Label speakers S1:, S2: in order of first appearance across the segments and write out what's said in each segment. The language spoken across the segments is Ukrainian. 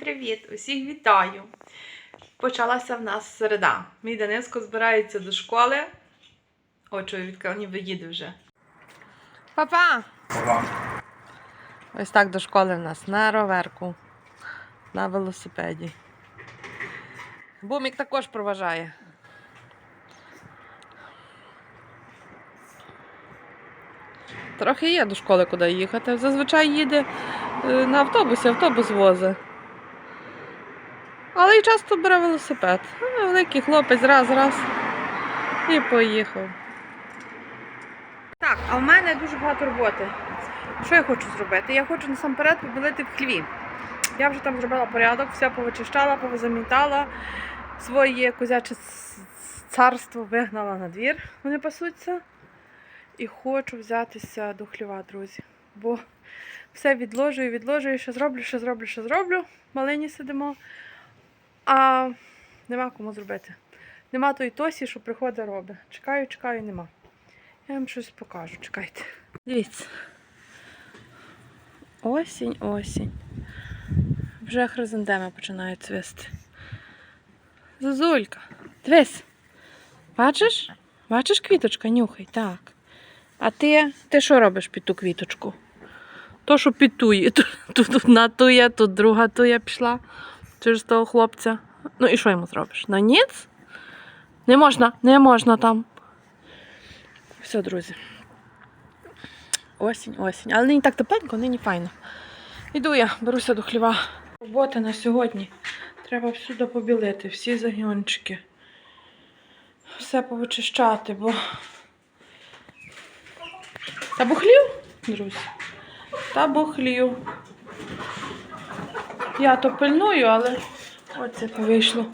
S1: привіт! Усіх вітаю! Почалася в нас середа. Мій Дениско збирається до школи. О, чоловіка ніби їде вже. Папа! Ось так до школи в нас на роверку, на велосипеді. Бумік також проважає. Трохи є до школи куди їхати. Зазвичай їде е, на автобусі, автобус возить. Й часто бере велосипед. Ну, Великий хлопець раз, раз і поїхав. Так, а в мене дуже багато роботи. Що я хочу зробити? Я хочу насамперед побілити в хліві. Я вже там зробила порядок, все повичищала, повизамітала, своє козяче царство вигнала на двір, вони пасуться. І хочу взятися до хліва, друзі. Бо все відложую, відложую, що зроблю, що зроблю, що зроблю. Малині сидимо. А нема кому зробити. Нема той Тосі, що приходить робить. Чекаю, чекаю, нема. Я вам щось покажу, чекайте. Дивіться. Осінь, осінь. Вже хризантеми починають цвісти. Зозулька, дивись. Бачиш? Бачиш квіточка, нюхай, так. А ти, ти що робиш під ту квіточку? То, що під. Тут, тут одна туя, тут друга туя пішла через того хлопця. Ну і що йому зробиш? На ніц? Не можна, не можна там. Все, друзі. Осінь, осінь. Але нині так тепленько, нині файно. Іду я, беруся до хліва. Робота на сьогодні. Треба всюди побілити, всі загінчики. Все повичищати, бо. Та бухлів, друзі. Та бухлів. Я то пильную, але. Оце вийшло.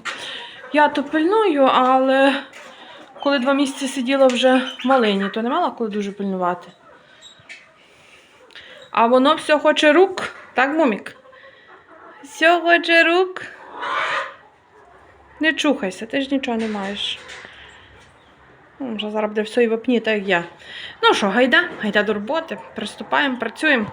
S1: Я то пильную, але коли два місяці сиділа вже малині, то не мала коли дуже пильнувати. А воно все хоче рук, так, мумік? Все хоче рук. Не чухайся, ти ж нічого не маєш. Ну, Вже зараз буде все і вапні, так як я. Ну що, гайда, гайда до роботи. Приступаємо, працюємо.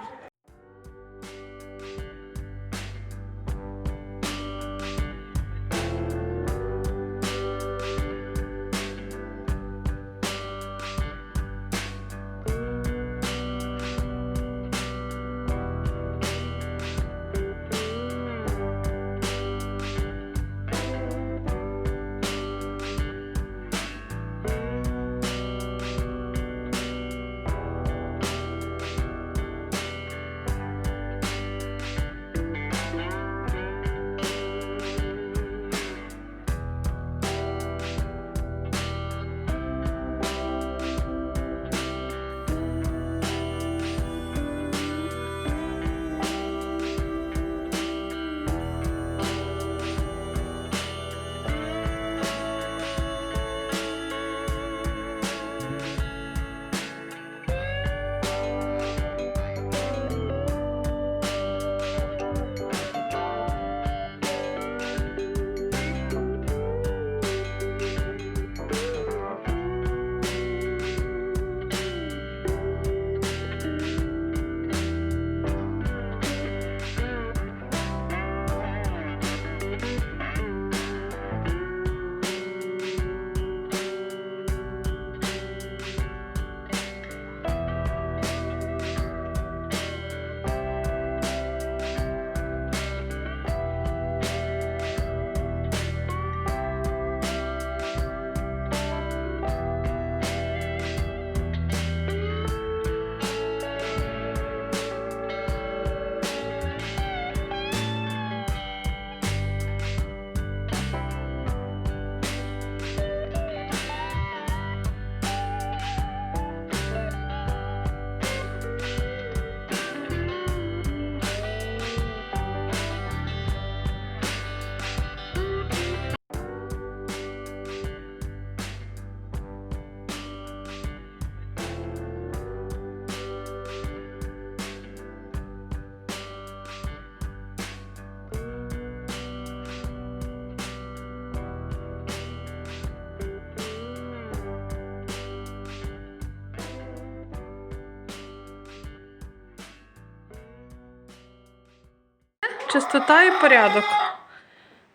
S1: Чистота і порядок.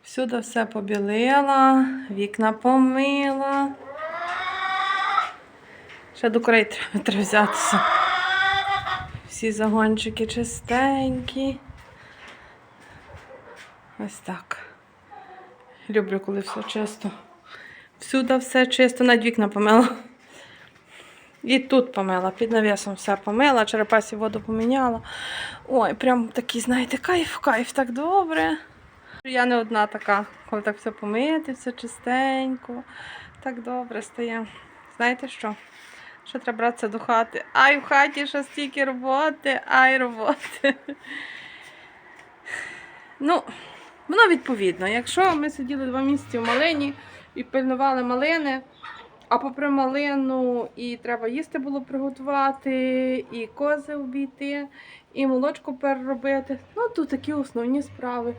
S1: Всюди все побілила, вікна помила. Ще до курей треба, треба взятися. Всі загончики чистенькі. Ось так. Люблю, коли все чисто. Всюди все чисто, навіть вікна помила. І тут помила, під навісом все помила, черепасі воду поміняла. Ой, прям такий, знаєте, кайф, кайф, так добре. Я не одна така, коли так все помити, все чистенько, так добре стає. Знаєте що? Що треба братися до хати? Ай, в хаті ще стільки роботи, ай, роботи. Ну, воно відповідно. Якщо ми сиділи два місяці в малині і пильнували малини, а попри малину і треба їсти було приготувати, і кози обійти, і молочко переробити. Ну, то такі основні справи,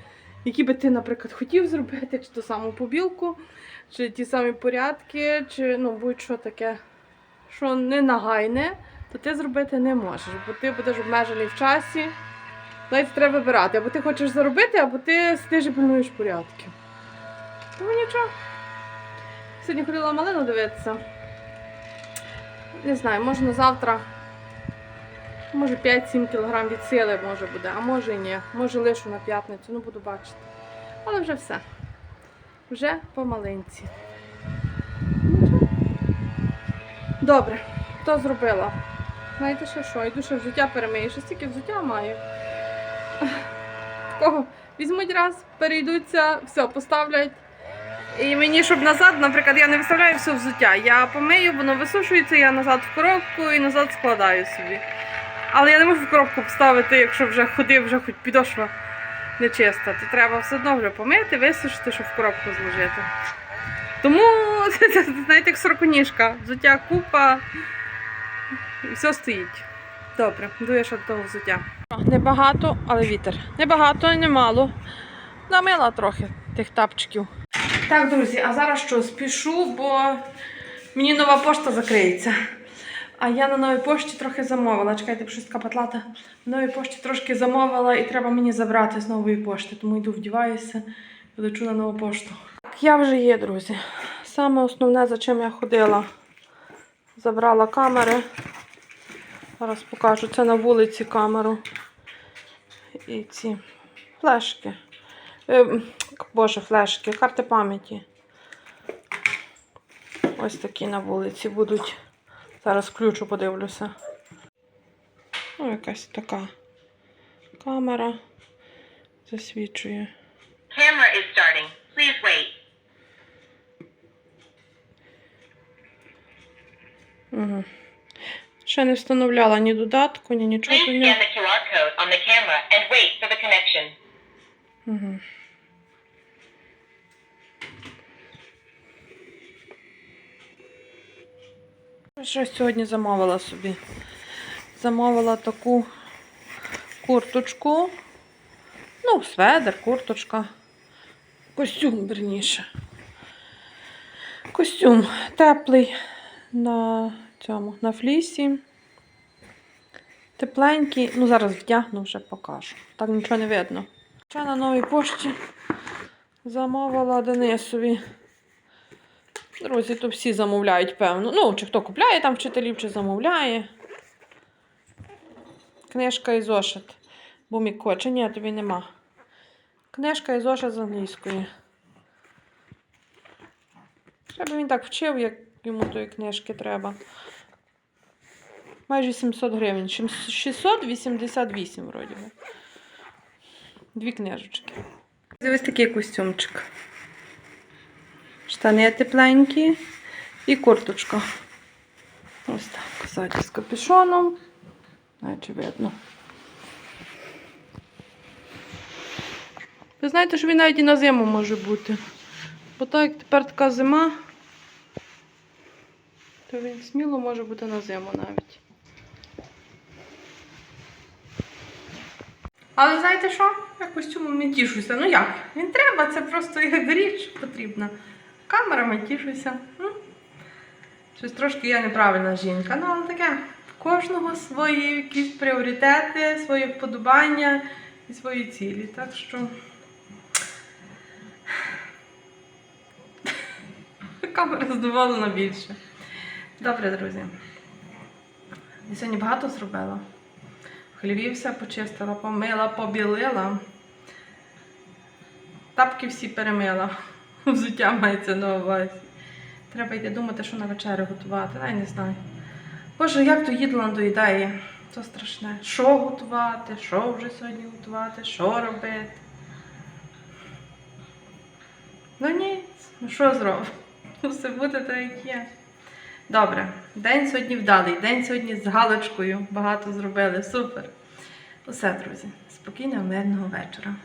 S1: які би ти, наприклад, хотів зробити, чи ту саму побілку, чи ті самі порядки, чи ну, будь-що таке, що не нагайне, то ти зробити не можеш, бо ти будеш обмежений в часі. Навіть треба вибирати, або ти хочеш заробити, або ти сидиш і пильнуєш порядки. Тому нічого. Сьогодні ходила малину дивитися. Не знаю, може на завтра. Може 5-7 кг від сили може буде, а може і ні. Може лишу на п'ятницю, ну буду бачити. Але вже все. Вже по малинці. Нічого. Добре, то зробила. Знаєте ще що? Йду ще взуття перемию, ще стільки взуття маю. Такого візьмуть раз, перейдуться, все, поставлять. І мені, щоб назад, наприклад, я не виставляю все взуття. Я помию, воно висушується, я назад в коробку і назад складаю собі. Але я не можу в коробку поставити, якщо вже ходив, вже хоч підошва не чиста, то треба все одно вже помити, висушити, щоб в коробку зложити. Тому, знаєте, як сороконіжка, взуття купа і все стоїть. Добре, йду я ще до того взуття. Небагато, але вітер. Небагато і немало. Намила трохи тих тапчиків. Так, друзі, а зараз що? Спішу, бо мені нова пошта закриється. А я на новій пошті трохи замовила. Чекайте, бо щось така патлата. На новій пошті трошки замовила і треба мені забрати з нової пошти. Тому йду вдіваюся і на нову пошту. Так, я вже є, друзі. Саме основне, за чим я ходила, забрала камери. Зараз покажу. Це на вулиці камеру. І ці флешки. Е, Боже, флешки, карти пам'яті. Ось такі на вулиці будуть. Зараз включу, подивлюся. Ну, якась така камера засвічує.
S2: Camera is starting. Please wait.
S1: Угу. Ще не встановляла ні додатку, ні нічого
S2: Please scan the QR code on the camera and wait for the connection.
S1: Угу. Щось сьогодні замовила собі. Замовила таку курточку. Ну, сведер, курточка. Костюм, верніше. Костюм теплий на цьому, на флісі. Тепленький. Ну, зараз вдягну, вже покажу. Так нічого не видно. Ще на новій пошті замовила Денисові. Друзі, то всі замовляють, певно. Ну, чи хто купляє там вчителів, чи замовляє. Книжка і зошит. Буміко, чи ні, тобі нема. Книжка і зошит з англійської. Щоб він так вчив, як йому тої книжки треба. Майже 700 гривень. 688 вроді. Дві книжечки. Ось такий костюмчик. Штани тепленькі і курточка. Ось так. Ззаді з капюшоном. Наче видно. Ви знаєте, що він навіть і на зиму може бути. Бо так як тепер така зима, то він сміло може бути на зиму навіть. Але знаєте що? Я костюмом не тішуся. Ну як? Він треба, це просто як річ потрібна. Камерами тішуся. Щось трошки я неправильна жінка. Ну, але таке. В кожного свої якісь пріоритети, свої вподобання і свої цілі. Так що. Камера задоволена більше. Добре, друзі. Я сьогодні багато зробила. В хліві все почистила, помила, побілила. Тапки всі перемила. Взуття мається на увазі. Треба йти думати, що на вечерю готувати. Я не знаю. Боже, як то їдло надоїдає. То страшне. Що готувати, що вже сьогодні готувати, що робити. Ну ні, ну що зробимо? Все буде так, як є. Добре, день сьогодні вдалий, день сьогодні з галочкою. Багато зробили. Супер. Усе, друзі. Спокійного, мирного вечора.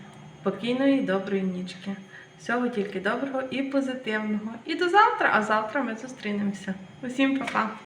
S1: Спокійної, доброї нічки. Всього тільки доброго і позитивного. І до завтра, а завтра ми зустрінемося. Усім па-па!